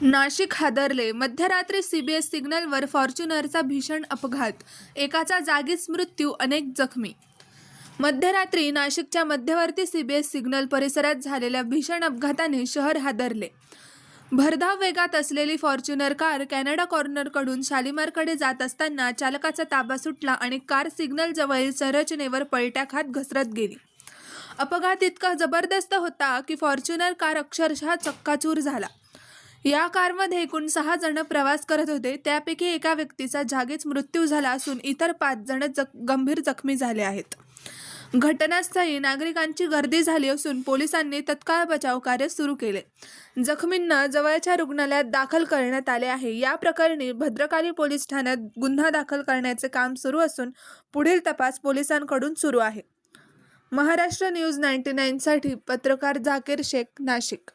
नाशिक हादरले. मध्यरात्री सीबीएस सिग्नलवर फॉर्च्युनरचा भीषण अपघात. एकाचा जागीच मृत्यू अनेक जखमी. मध्यरात्री नाशिकच्या मध्यवर्ती सीबीएस सिग्नल परिसरात झालेल्या भीषण अपघाताने शहर हादरले. भरधाव वेगात असलेली फॉर्च्युनर कार कॅनडा कॉर्नरकडून शालिमारकडे जात असताना चालकाचा ताबा सुटला आणि कार सिग्नल जवळील संरचनेवर पलट्या खात घसरत गेली. अपघात इतका जबरदस्त होता की फॉर्च्युनर कार अक्षरशः चक्काचूर झाला. या कारमध्ये एकूण सहा जण प्रवास करत होते. त्यापैकी एका व्यक्तीचा जागीच मृत्यू झाला असून इतर पाच जण जख गंभीर जखमी झाले आहेत. घटनास्थळी नागरिकांची गर्दी झाली असून पोलिसांनी तत्काळ बचाव कार्य सुरू केले. जखमींना जवळच्या रुग्णालयात दाखल करण्यात आले आहे. या प्रकरणी भद्रकाली पोलीस ठाण्यात गुन्हा दाखल करण्याचे काम सुरू असून पुढील तपास पोलिसांकडून सुरू आहे. महाराष्ट्र न्यूज नाईन्टी नाईनसाठी पत्रकार झाकीर शेख नाशिक.